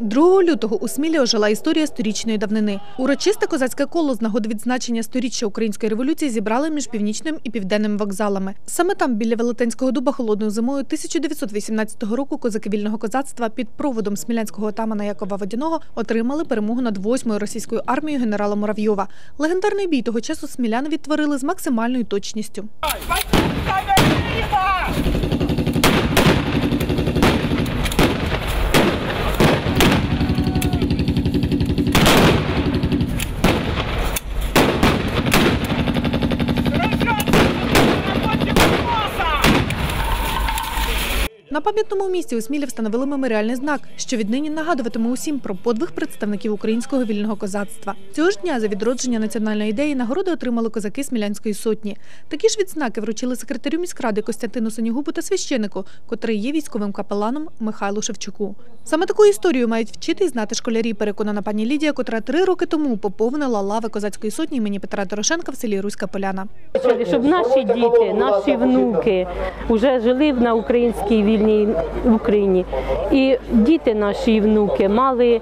2 лютого у Смілі ожила історія сторічної давнини. Урочисте козацьке коло з нагоди відзначення сторіччя української революції зібрали між північним і південним вокзалами. Саме там, біля Велетенського дуба, холодною зимою 1918 року козаки вільного козацтва під проводом смілянського отамана Якова Водяного отримали перемогу над восьмою російською армією генерала Муравйова. Легендарний бій того часу сміляни відтворили з максимальною точністю. На пам'ятному місці у Смілі встановили меморіальний знак, що віднині нагадуватиме усім про подвиг представників українського вільного козацтва. Цього ж дня за відродження національної ідеї нагороди отримали козаки Смілянської сотні. Такі ж відзнаки вручили секретарю міськради Костянтину Сенігубу та священику, котрий є військовим капеланом Михайлу Шевчуку. Саме таку історію мають вчити і знати школярі, переконана пані Лідія, котра три роки тому поповнила лави козацької сотні імені Петра Дорошенка в селі Руська Поляна. щоб наші діти, наші внуки вже жили на українській вільній Україні. І діти наші і внуки мали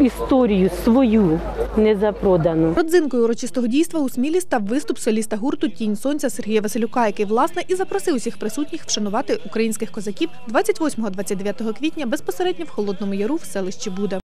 історію свою незапродану. Родзинкою урочистого дійства у Смілі став виступ соліста гурту Тінь сонця Сергія Василюка, який власне і запросив усіх присутніх вшанувати українських козаків 28-29 квітня безпосередньо в Холодному Яру в селищі Буда.